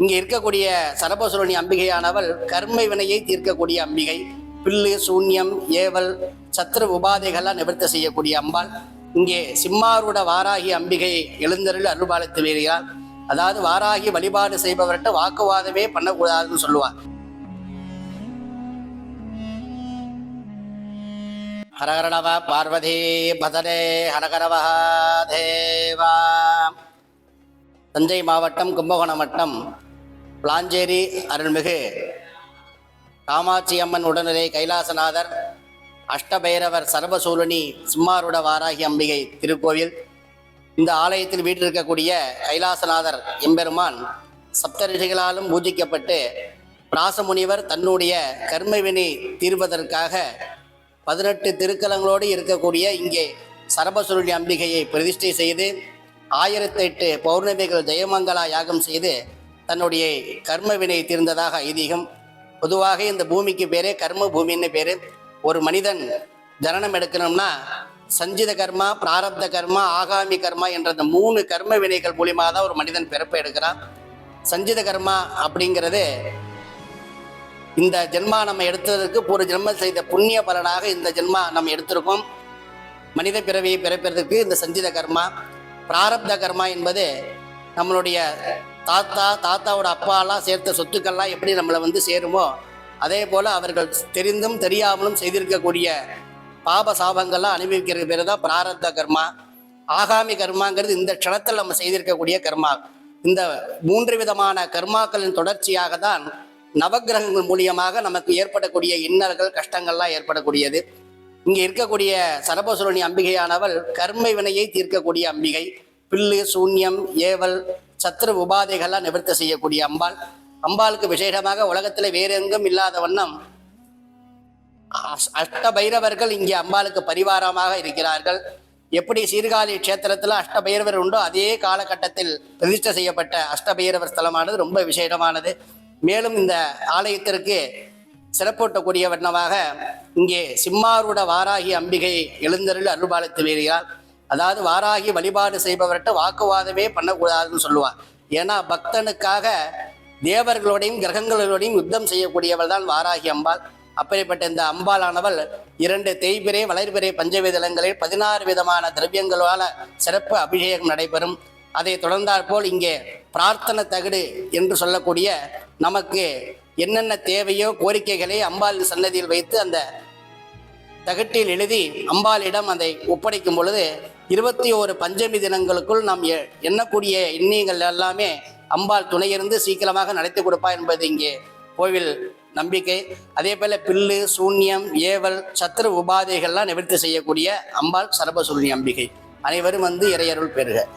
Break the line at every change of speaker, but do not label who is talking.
இங்கே இருக்கக்கூடிய சரபசுரணி அம்பிகையானவள் கர்ம வினையை தீர்க்கக்கூடிய அம்பிகை. பில்லு சூன்யம் ஏவல் சத்ரு உபாதைகள்லாம் நிவர்த்தி செய்யக்கூடிய அம்பாள். இங்கே சிம்மாரூட வாராகி அம்பிகை எழுந்தருள் அருள்பாலித்து வருகிறாள் அதாவது வாராகி வழிபாடு செய்பவர்கிட்ட வாக்குவாதமே பண்ணக்கூடாதுன்னு சொல்லுவார் ஹரஹரணவ பார்வதி பதரே ஹரகரவா தேவா. தஞ்சை மாவட்டம் கும்பகோணம் வட்டம் பிளாஞ்சேரி அருள்மிகு காமாட்சி அம்மன் உடனே கைலாசநாதர் அஷ்டபைரவர் சர்வசூலனி சிம்மாருட வாராகி அம்பிகை திருக்கோவில். இந்த ஆலயத்தில் வீற்றிருக்கக்கூடிய கைலாசநாதர் எம்பெருமான் சப்தரிஷிகளாலும் பூஜிக்கப்பட்டு பிராசமுனிவர் தன்னுடைய கர்மவினை தீர்வதற்காக பதினெட்டு திருக்கலங்களோடு இருக்கக்கூடிய இங்கே சரபசுருளி அம்பிகையை பிரதிஷ்டை செய்து ஆயிரத்தெட்டு பௌர்ணமிகள் ஜெயமங்கலா யாகம் செய்து தன்னுடைய கர்ம வினை தீர்ந்ததாக ஐதீகம். பொதுவாக இந்த பூமிக்கு பேரே கர்ம பூமின்னு பேர். ஒரு மனிதன் ஜனனம் எடுக்கணும்னா சஞ்சித கர்மா பிராரப்த கர்மா ஆகாமி கர்மா என்ற அந்த மூணு கர்ம வினைகள் மூலியமாக தான் ஒரு மனிதன் பிறப்பை எடுக்கிறான். சஞ்சித கர்மா அப்படிங்கிறது இந்த ஜென்மா நம்ம எடுத்ததற்கு ஒரு ஜென்மம் செய்த புண்ணிய பலனாக இந்த ஜென்மா நம்ம எடுத்திருக்கோம். மனித பிறவியை பிறப்பதற்கு இந்த சஞ்சித கர்மா பிராரப்த கர்மா என்பது நம்மளுடைய தாத்தா தாத்தாவோட அப்பாலாம் சேர்த்த சொத்துக்கள்லாம் எப்படி நம்மளை வந்து சேருமோ அதே போல் அவர்கள் தெரிந்தும் தெரியாமலும் செய்திருக்கக்கூடிய பாப சாபங்கள்லாம் அனுபவிக்கிற பேர் தான் பிராரத்த கர்மா. ஆகாமி கர்மாங்கிறது இந்த க்ஷணத்தில் நம்ம செய்திருக்கக்கூடிய கர்மா. இந்த மூன்று விதமான கர்மாக்களின் தொடர்ச்சியாக தான் நவக்கிரகங்கள் மூலியமாக நமக்கு ஏற்படக்கூடிய இன்னல்கள் கஷ்டங்கள்லாம் ஏற்படக்கூடியது. இங்கே இருக்கக்கூடிய சரபசுரணி அம்பிகையானவள் கர்ம வினையை தீர்க்கக்கூடிய அம்பிகை. பில்லு சூன்யம் ஏவல் சத்ரு உபாதைகள்லாம் நிவர்த்தி செய்யக்கூடிய அம்பாள். அம்பாளுக்கு விசேஷமாக உலகத்தில் வேற எங்கும் இல்லாத வண்ணம் அஷ்- அஷ்ட பைரவர்கள் இங்கே அம்பாளுக்கு பரிவாரமாக இருக்கிறார்கள். எப்படி சீர்காழி க்ஷேத்திரத்தில் அஷ்ட பைரவர் உண்டோ அதே காலகட்டத்தில் பிரதிஷ்டை செய்யப்பட்ட அஷ்ட பைரவர் ஸ்தலமானது ரொம்ப விசேஷமானது. மேலும் இந்த ஆலயத்திற்கு சிறப்பூட்டக்கூடிய வண்ணமாக இங்கே சிம்மாரூட வாராகி அம்பிகை எழுந்தருள் அருள்பாலித்து வருகிறார் அதாவது வாராகி வழிபாடு செய்பவர்கிட்ட வாக்குவாதமே பண்ணக்கூடாதுன்னு சொல்லுவார் ஏன்னா பக்தனுக்காக தேவர்களோடையும் கிரகங்களோடையும் யுத்தம் செய்யக்கூடியவள் தான் வாராகி அம்பாள். அப்படிப்பட்ட இந்த அம்பாளானவள் இரண்டு தேய்பிரே வளர்பிரே பஞ்சவிதலங்களில் பதினாறு விதமான திரவியங்களால் சிறப்பு அபிஷேகம் நடைபெறும். அதை தொடர்ந்தாற்போல் இங்கே பிரார்த்தனை தகடு என்று சொல்லக்கூடிய நமக்கு என்னென்ன தேவையோ கோரிக்கைகளை அம்பாள் சன்னதியில் வைத்து அந்த தகட்டில் எழுதி அம்பாளிடம் அதை ஒப்படைக்கும் பொழுது இருபத்தி ஓரு பஞ்சமி தினங்களுக்குள் நாம் எ- எண்ணக்கூடிய எண்ணியங்கள் எல்லாமே அம்பாள் துணையிருந்து சீக்கிரமாக நடத்தி கொடுப்பா என்பது இங்கே கோவில் நம்பிக்கை. அதே போல பில்லு சூன்யம் ஏவல் சத்ரு உபாதைகள்லாம் நிவர்த்தி செய்யக்கூடிய அம்பாள் சரபசூரிய அம்பிகை. அனைவரும் வந்து இறையருள் பெறுக.